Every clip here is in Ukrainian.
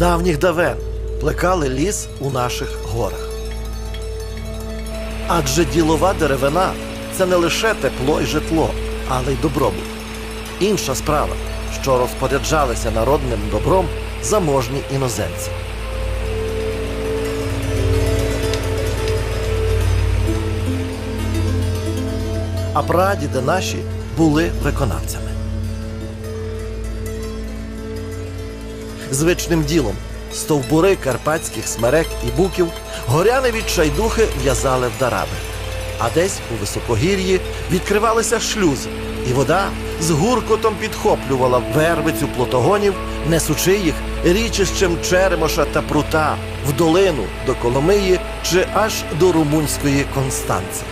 давніх давен плекали ліс у наших горах. Адже ділова деревина це не лише тепло і житло, але й добробут. Інша справа, що розпоряджалися народним добром заможні іноземці. А прадіди наші були виконавцями. Звичним ділом стовбури карпатських смерек і буків горяни відчайдухи в'язали в дараби. А десь у високогір'ї відкривалися шлюзи, і вода з гуркотом підхоплювала вервицю плотогонів, несучи їх річищем Черемоша та прута в долину до Коломиї чи аж до румунської Констанци.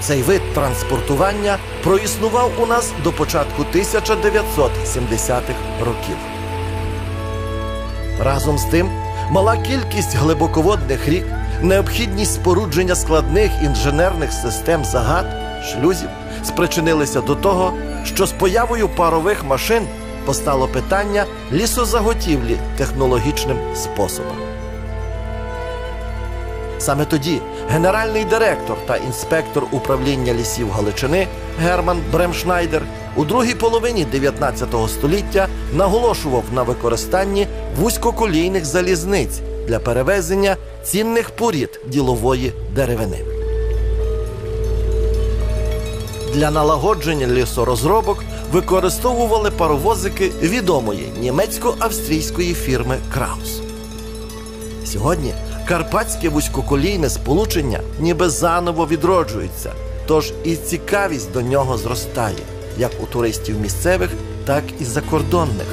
Цей вид транспортування проіснував у нас до початку 1970-х років. Разом з тим, мала кількість глибоководних рік, необхідність спорудження складних інженерних систем загад, шлюзів спричинилися до того, що з появою парових машин постало питання лісозаготівлі технологічним способом. Саме тоді генеральний директор та інспектор управління лісів Галичини Герман Бремшнайдер у другій половині 19 століття наголошував на використанні вузькоколійних залізниць для перевезення цінних порід ділової деревини. Для налагодження лісорозробок використовували паровозики відомої німецько-австрійської фірми Краус. Сьогодні карпатське вузькоколійне сполучення ніби заново відроджується, тож і цікавість до нього зростає, як у туристів місцевих, так і закордонних,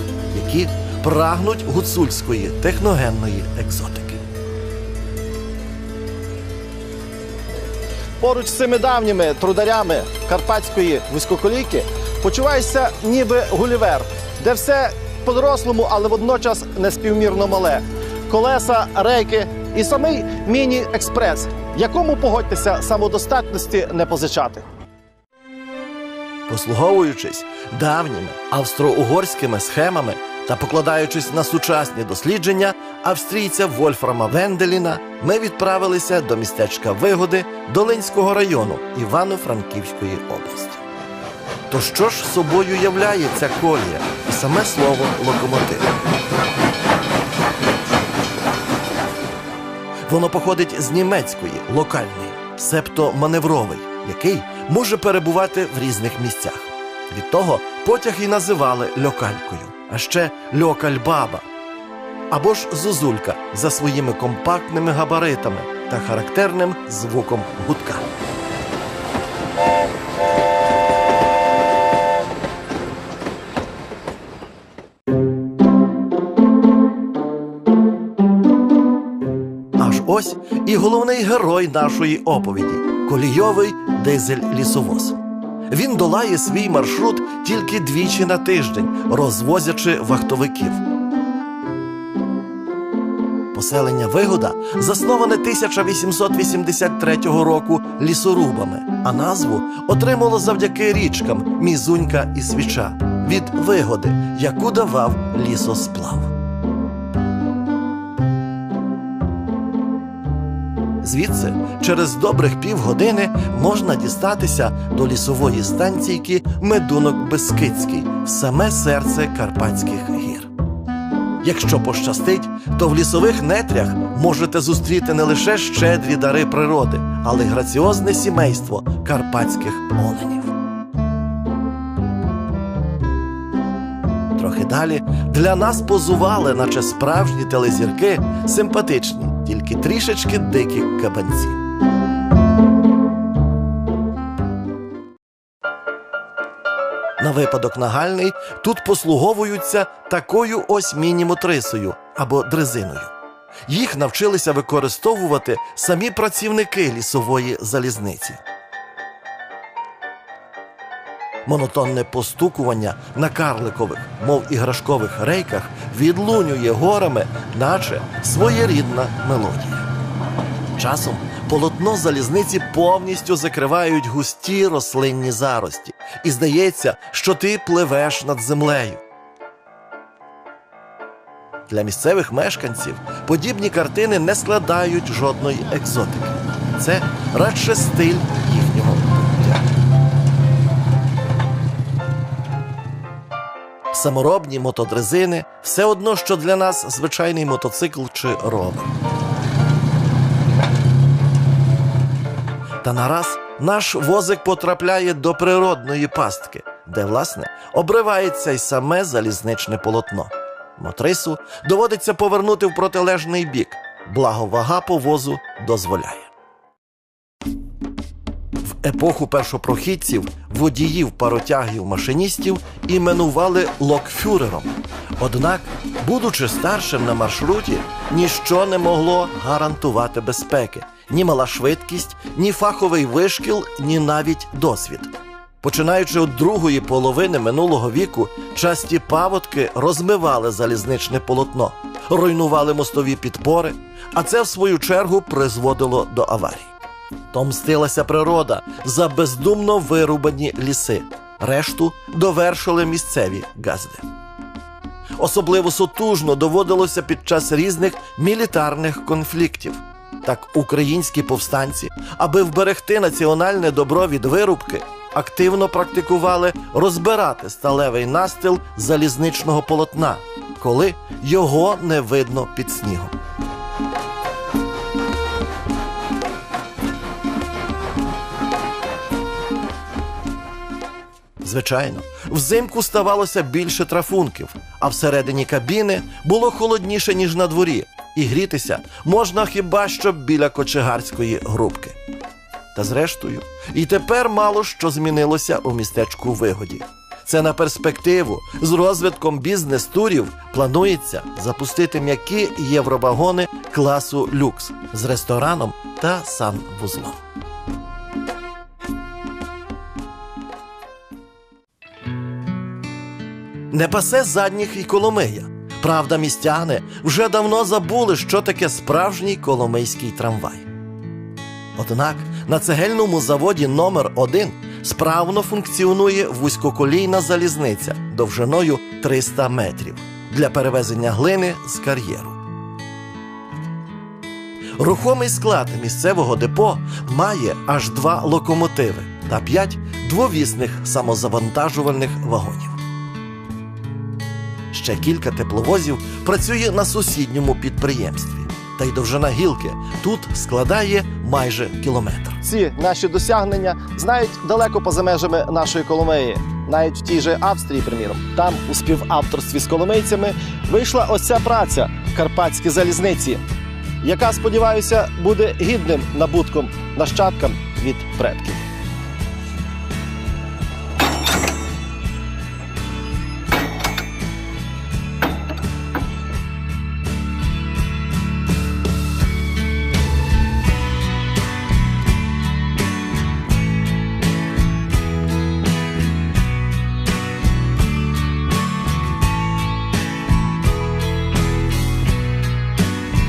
які прагнуть гуцульської техногенної екзотики. Поруч з цими давніми трударями карпатської вузькоколійки почуваєшся ніби гулівер, де все по-дорослому, але водночас неспівмірно мале. Колеса, рейки і самий міні-експрес, якому погодьтеся самодостатності не позичати. Послуговуючись давніми австро-угорськими схемами та покладаючись на сучасні дослідження австрійця Вольфрама Венделіна, ми відправилися до містечка Вигоди Долинського району Івано-Франківської області. То що ж собою являє ця колія і саме слово локомотив? Воно походить з німецької локальної, себто маневровий, який може перебувати в різних місцях. Від того потяг і називали льокалькою, а ще льокальбаба. Або ж зозулька за своїми компактними габаритами та характерним звуком гудка. І головний герой нашої оповіді колійовий дизель-лісовоз. Він долає свій маршрут тільки двічі на тиждень, розвозячи вахтовиків. Поселення Вигода засноване 1883 року лісорубами, а назву отримало завдяки річкам Мізунька і Свіча від вигоди, яку давав лісосплав. Звідси через добрих півгодини можна дістатися до лісової станційки Медунок Бескидський саме серце Карпатських гір. Якщо пощастить, то в лісових нетрях можете зустріти не лише щедрі дари природи, але й граціозне сімейство карпатських оленів. Далі для нас позували, наче справжні телезірки, симпатичні, тільки трішечки дикі кабанці. На випадок нагальний тут послуговуються такою ось міні-мотрисою або дрезиною. Їх навчилися використовувати самі працівники лісової залізниці. Монотонне постукування на карликових, мов іграшкових рейках відлунює горами, наче своєрідна мелодія. Часом полотно залізниці повністю закривають густі рослинні зарості, і здається, що ти пливеш над землею. Для місцевих мешканців подібні картини не складають жодної екзотики. Це радше стиль їхнього Саморобні мотодрезини все одно, що для нас звичайний мотоцикл чи ровер. Та нараз наш возик потрапляє до природної пастки, де, власне, обривається й саме залізничне полотно. Мотрису доводиться повернути в протилежний бік, благо вага повозу дозволяє. Епоху першопрохідців водіїв, паротягів, машиністів іменували локфюрером. Однак, будучи старшим на маршруті, ніщо не могло гарантувати безпеки ні мала швидкість, ні фаховий вишкіл, ні навіть досвід. Починаючи від другої половини минулого віку, часті паводки розмивали залізничне полотно, руйнували мостові підпори, а це, в свою чергу, призводило до аварій. То мстилася природа за бездумно вирубані ліси. Решту довершили місцеві газди. Особливо сутужно доводилося під час різних мілітарних конфліктів. Так українські повстанці, аби вберегти національне добро від вирубки, активно практикували розбирати сталевий настил залізничного полотна, коли його не видно під снігом. Звичайно, взимку ставалося більше трафунків, а всередині кабіни було холодніше, ніж на дворі, і грітися можна хіба що біля кочегарської грубки. Та зрештою, і тепер мало що змінилося у містечку вигоді. Це на перспективу з розвитком бізнес-турів планується запустити м'які євровагони класу люкс з рестораном та санвузлом. Не пасе задніх і Коломия. Правда, містяни вже давно забули, що таке справжній коломийський трамвай. Однак на цегельному заводі номер 1 справно функціонує вузькоколійна залізниця довжиною 300 метрів для перевезення глини з кар'єру. Рухомий склад місцевого депо має аж два локомотиви та п'ять двовісних самозавантажувальних вагонів. Ще кілька тепловозів працює на сусідньому підприємстві, та й довжина гілки тут складає майже кілометр. Ці наші досягнення знають далеко поза межами нашої Коломиї, навіть в тій же Австрії, приміром. Там у співавторстві з коломийцями вийшла ось ця праця Карпатські залізниці, яка, сподіваюся, буде гідним набутком нащадкам від предків.